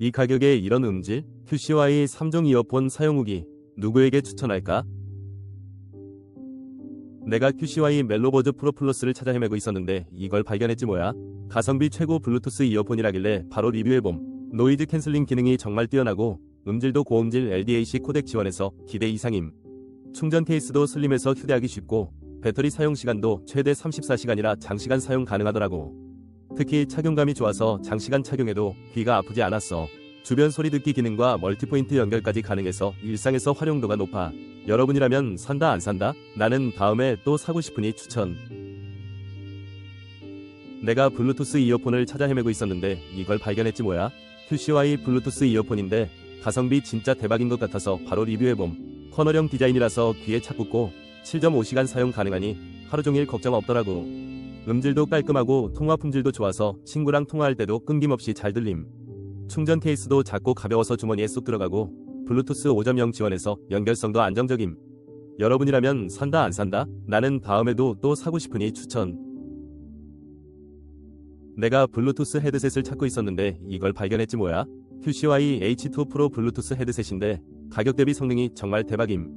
이 가격에 이런 음질? QCY 3종 이어폰 사용 후기 누구에게 추천할까? 내가 QCY 멜로버즈 프로 플러스를 찾아 헤매고 있었는데 이걸 발견했지 뭐야. 가성비 최고 블루투스 이어폰이라길래 바로 리뷰해봄. 노이즈 캔슬링 기능이 정말 뛰어나고 음질도 고음질 LDAC 코덱 지원해서 기대 이상임. 충전 케이스도 슬림해서 휴대하기 쉽고 배터리 사용 시간도 최대 34시간이라 장시간 사용 가능하더라고. 특히 착용감이 좋아서 장시간 착용해도 귀가 아프지 않았어. 주변 소리 듣기 기능과 멀티포인트 연결까지 가능해서 일상에서 활용도가 높아. 여러분이라면 산다 안 산다? 나는 다음에 또 사고 싶으니 추천. 내가 블루투스 이어폰을 찾아 헤매고 있었는데 이걸 발견했지 뭐야. QCY 블루투스 이어폰인데 가성비 진짜 대박인 것 같아서 바로 리뷰해봄. 커널형 디자인이라서 귀에 착 붙고 7.5시간 사용 가능하니 하루 종일 걱정 없더라고. 음질도 깔끔하고 통화 품질도 좋아서 친구랑 통화할 때도 끊김없이 잘 들림. 충전 케이스도 작고 가벼워서 주머니에 쏙 들어가고 블루투스 5.0 지원해서 연결성도 안정적임. 여러분이라면 산다 안 산다? 나는 다음에도 또 사고 싶으니 추천. 내가 블루투스 헤드셋을 찾고 있었는데 이걸 발견했지 뭐야. QCY H2 프로 블루투스 헤드셋인데 가격 대비 성능이 정말 대박임.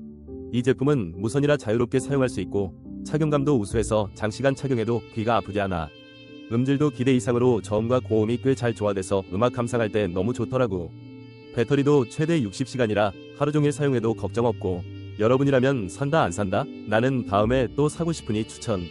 이 제품은 무선이라 자유롭게 사용할 수 있고 착용감도 우수해서 장시간 착용해도 귀가 아프지 않아. 음질도 기대 이상으로 저음과 고음이 꽤 잘 조화돼서 음악 감상할 때 너무 좋더라고. 배터리도 최대 60시간이라 하루 종일 사용해도 걱정 없고 여러분이라면 산다 안 산다? 나는 다음에 또 사고 싶으니 추천.